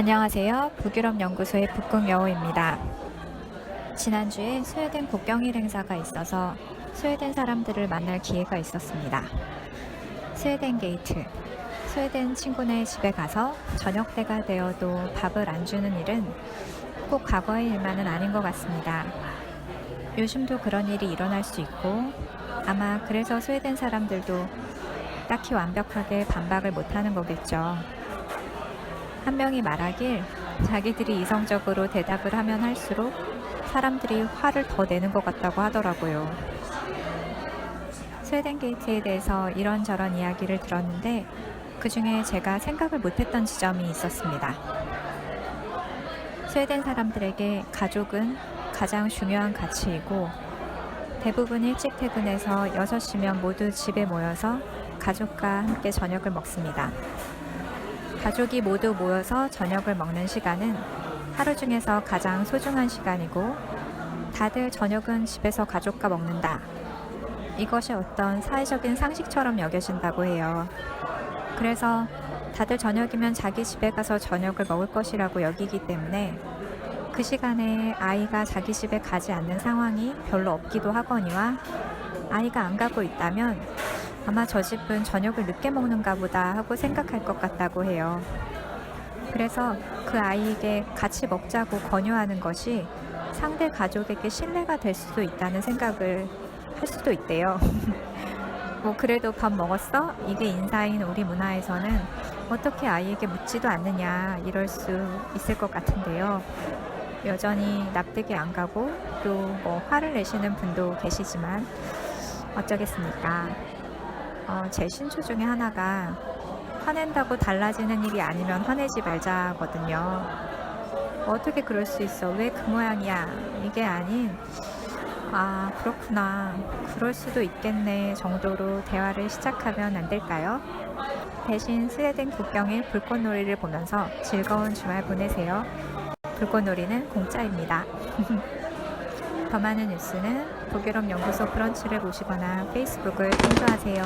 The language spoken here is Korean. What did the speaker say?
안녕하세요. 북유럽 연구소의 북극 여우입니다. 지난주에 스웨덴 국경일 행사가 있어서 스웨덴 사람들을 만날 기회가 있었습니다. 스웨덴 게이트. 스웨덴 친구네 집에 가서 저녁 때가 되어도 밥을 안 주는 일은 꼭 과거의 일만은 아닌 것 같습니다. 요즘도 그런 일이 일어날 수 있고 아마 그래서 스웨덴 사람들도 딱히 완벽하게 반박을 못하는 거겠죠. 한 명이 말하길 자기들이 이성적으로 대답을 하면 할수록 사람들이 화를 더 내는 것 같다고 하더라고요. 스웨덴 게이트에 대해서 이런저런 이야기를 들었는데 그 중에 제가 생각을 못했던 지점이 있었습니다. 스웨덴 사람들에게 가족은 가장 중요한 가치이고 대부분 일찍 퇴근해서 6시면 모두 집에 모여서 가족과 함께 저녁을 먹습니다. 가족이 모두 모여서 저녁을 먹는 시간은 하루 중에서 가장 소중한 시간이고 다들 저녁은 집에서 가족과 먹는다. 이것이 어떤 사회적인 상식처럼 여겨진다고 해요. 그래서 다들 저녁이면 자기 집에 가서 저녁을 먹을 것이라고 여기기 때문에 그 시간에 아이가 자기 집에 가지 않는 상황이 별로 없기도 하거니와 아이가 안 가고 있다면 아마 저 집은 저녁을 늦게 먹는가 보다 하고 생각할 것 같다고 해요. 그래서 그 아이에게 같이 먹자고 권유하는 것이 상대 가족에게 신뢰가 될 수도 있다는 생각을 할 수도 있대요. 뭐 그래도 밥 먹었어? 이게 인사인 우리 문화에서는 어떻게 아이에게 묻지도 않느냐 이럴 수 있을 것 같은데요. 여전히 납득이 안 가고 또 뭐 화를 내시는 분도 계시지만 어쩌겠습니까? 어, 제 신조 중에 하나가 화낸다고 달라지는 일이 아니면 화내지 말자거든요. 어떻게 그럴 수 있어? 왜 그 모양이야? 이게 아닌 아 그렇구나 그럴 수도 있겠네 정도로 대화를 시작하면 안 될까요? 대신 스웨덴 국경의 불꽃놀이를 보면서 즐거운 주말 보내세요. 불꽃놀이는 공짜입니다. 더 많은 뉴스는 독일업 연구소 브런치를 보시거나 페이스북을 통주하세요.